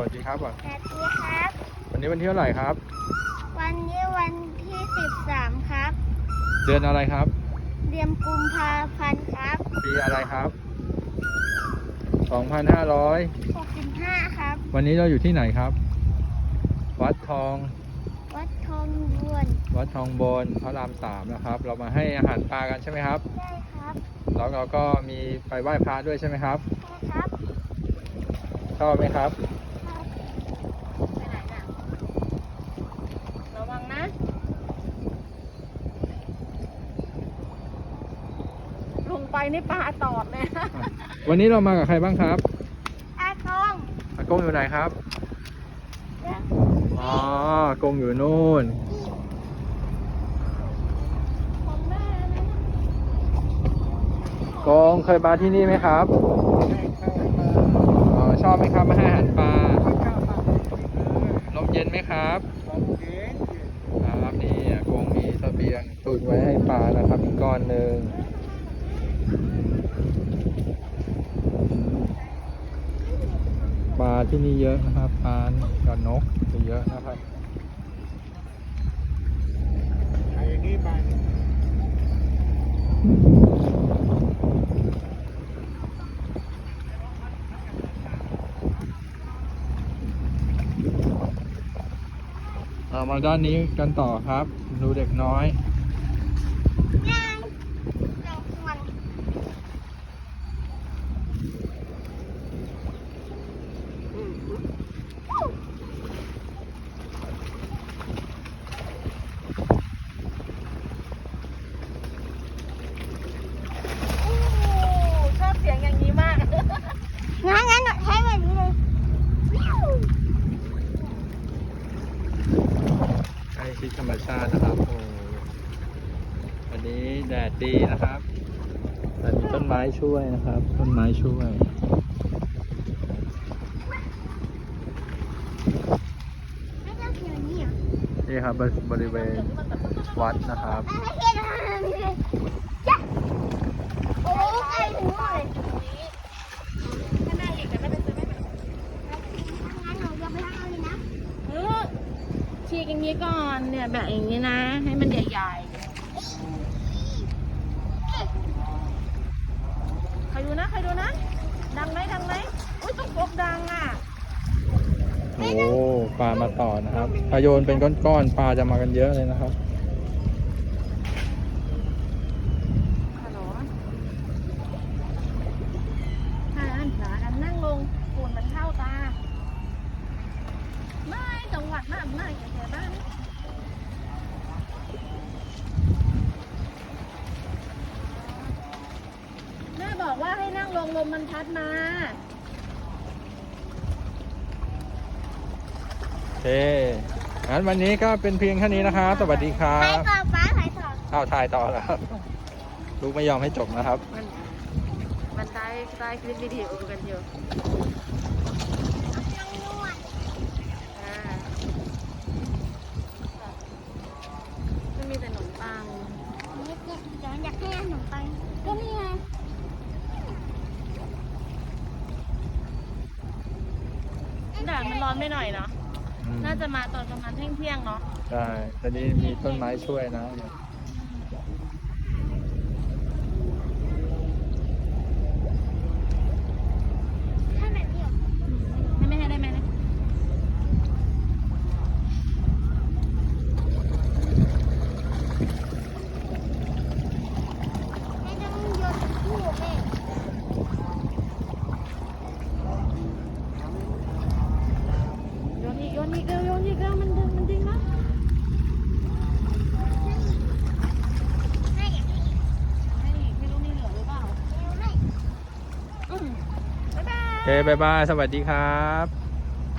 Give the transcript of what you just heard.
วัสดีครับก่อนสวัสดีครับ วันนี้วันที่เท่าไหร่ครับ วันนี้วันที่13ครับ เดือนอะไรครับ เดือนกุมภาพันธ์ครับปีอะไรครับ2,500 65ครับ วันนี้เราอยู่ที่ไหนครับ วัดทอง วัดทองยวนวัดทองบนพระรามสามนะครับ เรามาให้อาหารปลากันใช่ไหมครับ ได้ครับแล้วเราก็มีไปไหว้พระด้วยใช่ไหมครับ ได้ครับ ชอบไหมครับ ไปไหนน่ะระวังนะ ลงไป นี่ปลาตอดเลยนะวันนี้เรามากับใครบ้างครับอากงอากงอยู่ไหนครับและอ๋ออากงอยู่นู่นของแม่นะกงเคยมาที่นี่ไหมครับอ๋อชอบไหมครับมาให้อาหารปลาลมเย็นไหมครับครับนี่อากงมีเสบียงตุนไว้ให้ปลานะครับอีกก้อนหนึ่ง ปลาที่นี่เยอะนะครับปลากับนกจะเยอะนะครับเรามาด้านนี้กันต่อครับ ดูเด็กน้อย ยายเจ้าควน โอ้ ชอบเสียงอย่างนี้มาก งั้นงั้นหนูใช้แบบนี้เลยวิวใกล้ชิดธรรมชาตินะครับโอ้วันนี้แดดดีนะครับ แต่มีต้นไม้ช่วยนะครับ ต้นไม้ช่วยนี่ครับบริเวณวัดนะครับไม่ใช่ทางนี้เลยจ้ะโอ้ใกล้ถึงเลยข้างหน้าอีกแม่เป็นไรไม่เป็นไรงั้นหนูจะไปทางนี้นะเออฉีกอย่างนี้ก่อนเนี่ยแบบอย่างนี้นะ ให้มันใหญ่ๆใคร ดูนะใครดูนะ ดังไหมดังไหมอุ้ยตุ๊กกดังอะโอ้ปลามาต่อนะครับพาโยนเป็นก้อนๆปลาจะมากันเยอะเลยนะครับ ฮัลโหลถ้าอันขาอันนั่งลงฝุ่นมันเข้าตา ไม่จังหวัดมากมากแถวบ้าน แม่บอกว่าให้นั่ง ลงลมมันพัดมาโอเคงั้นวันนี้ก็เป็นเพียงแค่นี้นะครับ สวัสดีครัใครบต่อฟ้าใครต่อเอาถ่ายต่อแล้วครับลูกไม่ยอมให้จบนะครับ มันมันได้ได้คลิปวิดีโอกันอยู่ ยังนวด อ่าก็มีแต่ขนมปัง นี่เดี๋ยวอยากให้ขนมปังก็นี่ไง แดดมันร้อนไม่หน่อยเนาะ อืมน่าจะมาตอนประมาณเที่ยงๆเนาะใช่ตอนนี้มีต้นไม้ช่วยนะ ถ้าแบบนี้เหรอ ให้ไม่ให้ได้ไหมเนี่ย ไม่ต้องโยนคู่แม่ โยน อีกโยนอีกเร็วโยนอีกเร็วมันดึงมันดึงนะแม่อยากให้อีกให้อีกไม่รู้มีเหลือหรือเปล่าเร็วเลยอืมบ๊ายบาย โอเคบ๊ายบาย สวัสดีครับ